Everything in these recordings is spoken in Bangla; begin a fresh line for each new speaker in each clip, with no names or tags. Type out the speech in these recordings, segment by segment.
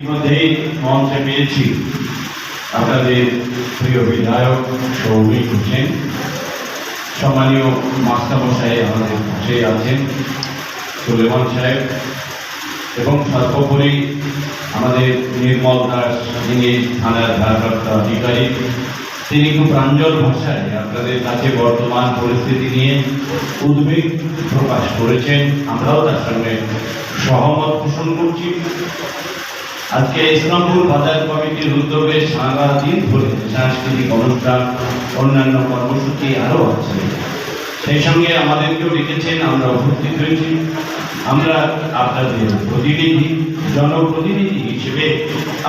ইতিমধ্যেই মঞ্চে পেয়েছি আপনাদের প্রিয় বিধায়ক সৌমিক হোসেন। সম্মানীয় মাস্টারমশাই আমাদের পাশে আছেন সুলেমান সাহেব। এবং সর্বোপরি আমাদের নির্মল দাস যিনি থানার ভারপ্রাপ্ত অধিকারী তিনি খুব প্রাঞ্জল ভাষায় আপনাদের কাছে বর্তমান পরিস্থিতি নিয়ে উদ্বেগ প্রকাশ করেছেন। আমরাও তার সঙ্গে সহমত পোষণ করছি। আজকে ইসলামপুর বাজার কমিটির উদ্যোগে সারা দিন ধরে সাংস্কৃতিক অনুষ্ঠান, অন্যান্য কর্মসূচি আরও আছে সেই সঙ্গে আমাদেরকেও ডেকেছেন, আমরা উপস্থিত হয়েছি। আমরা আপনাদের প্রতিনিধি, জনপ্রতিনিধি হিসেবে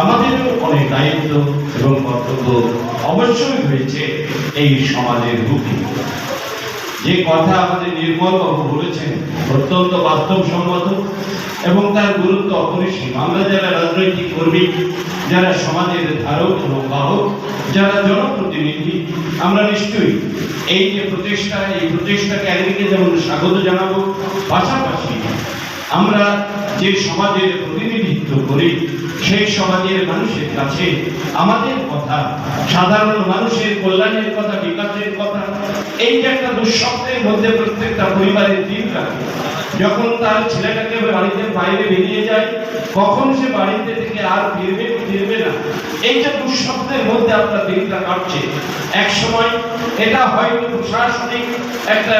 আমাদেরও অনেক দায়িত্ব এবং কর্তব্য অবশ্যই হয়েছে এই সমাজের বুকে। যে কথা আমাদের নির্মল বাবু বলেছেন, অত্যন্ত বাস্তবসম্মত এবং তার গুরুত্ব অপরিসীম। আমরা যারা রাজনৈতিক কর্মী, যারা সমাজের ধারক এবং বাহক, যারা জনপ্রতিনিধি, আমরা নিশ্চয়ই এই যে প্রচেষ্টা, এই প্রচেষ্টাকে একদিকে যেমন স্বাগত জানাব, পাশাপাশি আমরা যে সমাজের প্রতিনিধিত্ব করি সেই সমাজের মানুষের কাছে আমাদের কথা, সাধারণ মানুষের কল্যাণের কথা, বিকাশের কথা, এই যে একটা দুঃস্বপ্নের মধ্যে প্রত্যেকটা পরিবারের দিন কাটে। যখন তার ছেলেটাকে বাড়িতে বাইরে বেরিয়ে যায়, কখন সে বাড়িতে থেকে আর ফিরবে ফিরবে না, এই যে দুঃস্বপ্নের মধ্যে আপনার দিনটা কাটছে। এক সময় এটা হয়তো প্রশাসনিক একটা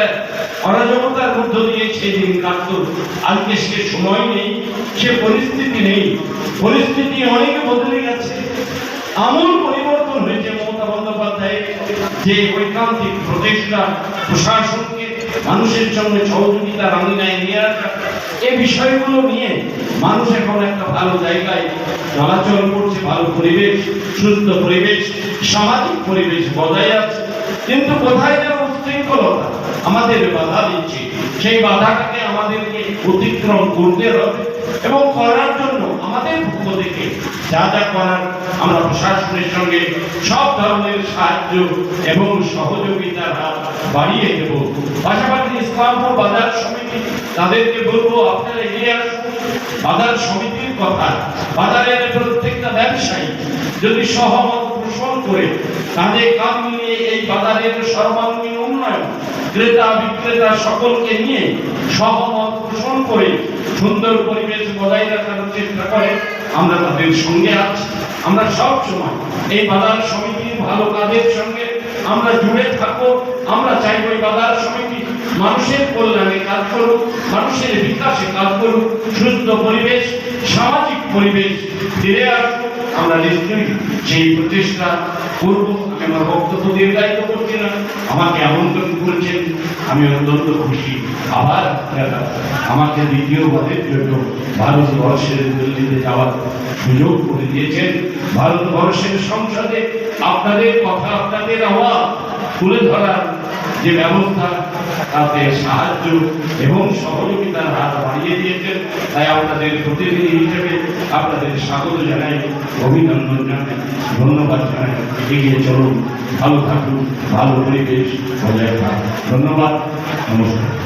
অরাজকতার মধ্য দিয়ে সেই দিন কাটত। আজকে সে সময় নেই সে পরিস্থিতি নেই, পরিস্থিতি অনেক বদলে গেছে। আমূল পরিবর্তন হয়েছে মমতা বন্দ্যোপাধ্যায়ের যে ঐকান্তিক প্রচেষ্টা, প্রশাসনকে, মানুষের সঙ্গে সহযোগিতার আঙিনায় নিয়ে আসা এই বিষয়গুলো নিয়ে মানুষ এখন একটা ভালো জায়গায় চলাচল করছে, ভালো পরিবেশ, সুস্থ পরিবেশ, সামাজিক পরিবেশ বজায় আছে। কিন্তু কোথায় যেন উচ্ছৃঙ্খলতা? আমাদের বাধা দিচ্ছে। সেই বাধাটাকে আমাদেরকে অতিক্রম করতে হবে এবং করার জন্য আমাদের পক্ষ থেকে যা যা করার আমরা প্রশাসনের সঙ্গে সব ধরনের সাহায্য এবং সহযোগিতার হাত বাড়িয়ে দেব। পাশাপাশি ইসলামপুর বাজার সমিতি, তাদেরকে বলব, আপনারা এগিয়ে আসুন। বাজার সমিতির কথা, বাজারের প্রত্যেকটা ব্যবসায়ী যদি সহমত পোষণ করে কাঁধে কাম নিয়ে এই বাজারের সর্বাঙ্গীন উন্নয়ন ক্রেতা বিক্রেতা সকলকে নিয়ে সহমত পোষণ করে সুন্দর পরিবেশ বজায় রাখার চেষ্টা করে। আমরা তাদের সঙ্গে আছি। আমরা সব সময় এই বাজার সমিতির ভালো কাজের সঙ্গে আমরা জুড়ে থাকব। আমরা চাইব এই বাজার সমিতি মানুষের কল্যাণে কাজ করুক, মানুষের বিকাশে কাজ করুক, সুস্থ পরিবেশ, সামাজিক পরিবেশ ফিরে আসুক। আমরা নিশ্চয়ই সেই প্রচেষ্টা করব, আমি আমার বক্তব্য দীর্ঘায়িত করছি না। আমাকে আমন্ত্রণ করেছেন আমি অত্যন্ত খুশি। আবার আমাকে দ্বিতীয়বারের জন্য ভারতবর্ষের দিল্লিতে যাওয়ার সুযোগ করে দিয়েছেন। ভারতবর্ষের সংসদে আপনাদের কথা, আপনাদের আওয়াজ তুলে ধরার যে ব্যবস্থা, তাতে সাহায্য এবং সহযোগিতার হাত বাড়িয়ে দিয়েছেন, তাই আপনাদের প্রতিনিধি হিসেবে আপনাদের স্বাগত জানাই, অভিনন্দন জানাই, ধন্যবাদ জানাই। এগিয়ে চলুন, ভালো থাকুন, ভালো পরিবেশ বজায় থাকুন। ধন্যবাদ, নমস্কার।